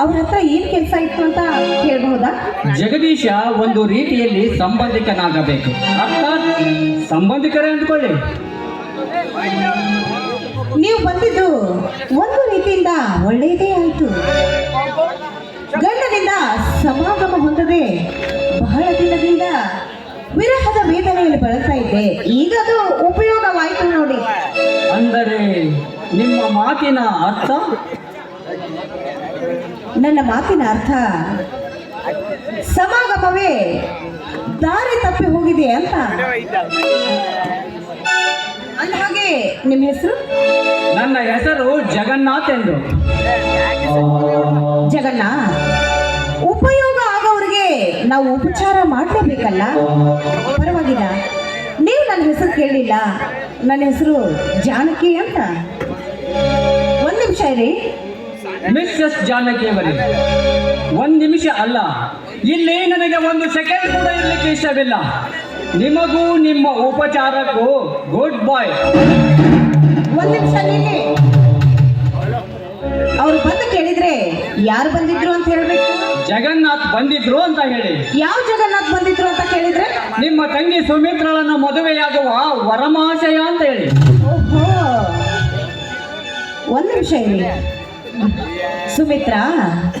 ಅವ್ರ ಹತ್ರ ಏನ್ ಕೆಲಸ ಇತ್ತು ಅಂತ ಹೇಳ್ಬಹುದಾ? ಜಗದೀಶ ಒಂದು ರೀತಿಯಲ್ಲಿ ಸಂಬಂಧಿಕನಾಗಬೇಕು. ಅರ್ಥಾತ್ ಸಂಬಂಧಿಕರೇ ಅಂದ್ಕೊಳ್ಳಿ. ನೀವು ಬಂದಿದ್ದು ಒಂದು ರೀತಿಯಿಂದ ಒಳ್ಳೆಯದೇ ಆಯ್ತು. ಗಂಡನಿಂದ ಸಮಾಗಮ ಹೊಂದದೆ ಬಹಳ ದಿನದಿಂದ ವಿರಹದ ವೇದನೆಯಲ್ಲಿ ಬಳಸ್ತಾ ಇದ್ದೆ. ಈಗ ಅದು ಉಪಯೋಗವಾಯಿತು ನೋಡಿ. ಅಂದರೆ ನಿಮ್ಮ ಮಾತಿನ ಅರ್ಥ ನನ್ನ ಮಾತಿನ ಅರ್ಥ. ಸಮಾಗಮವೇ ದಾರಿ ತಪ್ಪಿ ಹೋಗಿದೆ ಅಂತ. ಅಂದ ಹಾಗೆ ನಿಮ್ಮ ಹೆಸರು? ನನ್ನ ಹೆಸರು ಜಗನ್ನಾಥ್ ಎಂದು. ಜಗನ್ನಾಥ್. ಉಪಯೋಗ ಆಗೋರಿಗೆ ನಾವು ಉಪಚಾರ ಮಾಡಲೇಬೇಕಲ್ಲ ಪರವಾಗಿಲ್ಲ. ನೀವು ನನ್ನ ಹೆಸರು ಕೇಳಿಲ್ಲ ನನ್ನ ಹೆಸರು ಜಾನಕಿ ಅಂತ. ಒಂದು ನಿಮಿಷ ಇರಿ. ಮಿಸ್ಸಸ್ ಜಾನಕಿಯವರೇ ಒಂದು ನಿಮಿಷ ಅಲ್ಲ. ಇಲ್ಲಿ ನನಗೆ ಒಂದು ಸೆಕೆಂಡ್ ಕೂಡ ಇರಲಿಕ್ಕೆ ಇಷ್ಟವಿಲ್ಲ. ನಿಮಗೂ ನಿಮ್ಮ ಉಪಚಾರಕ್ಕೂ ಗುಡ್ ಬಾಯ್ ಒಂದು ನಿಮಿಷ ನಿಲ್ಲಿ. ಅವ್ರು ಬಂದು ಕೇಳಿದ್ರೆ ಯಾರು ಬಂದಿದ್ರು ಅಂತ ಹೇಳ್ಬೇಕು? ಜಗನ್ನಾಥ್ ಬಂದಿದ್ರು ಅಂತ ಹೇಳಿ. ಯಾವ ಜಗನ್ನಾಥ್ ಬಂದಿದ್ರು ಅಂತ ಕೇಳಿದ್ರೆ? ನಿಮ್ಮ ತಂಗಿ ಸುಮಿತ್ರಳನ್ನು ಮದುವೆಯಾಗುವ ವರಮಾಶಯ ಅಂತ ಹೇಳಿ. ಓಹೋ. ಒಂದು ನಿಮಿಷ ಇರಿ. Sumitra?